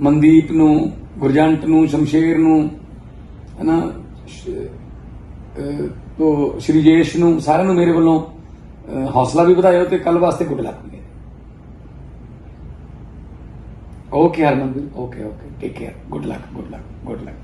ਮਨਦੀਪ ਨੂੰ, ਗੁਰਜੰਟ ਨੂੰ, ਸ਼ਮਸ਼ੇਰ ਨੂੰ, ਹੈਨਾ, ਸ਼- ਤੋ ਸ਼੍ਰੀਜੇਸ਼ ਨੂੰ, ਸਾਰਿਆਂ ਨੂੰ ਮੇਰੇ ਵੱਲੋਂ ਹੌਸਲਾ ਵੀ ਵਧਾਇਓ ਤੇ ਕੱਲ ਵਾਸਤੇ ਗੁੱਡ ਲੱਕ ਮੇਰੇ okay Harmanveer okay okay take care good luck good luck good luck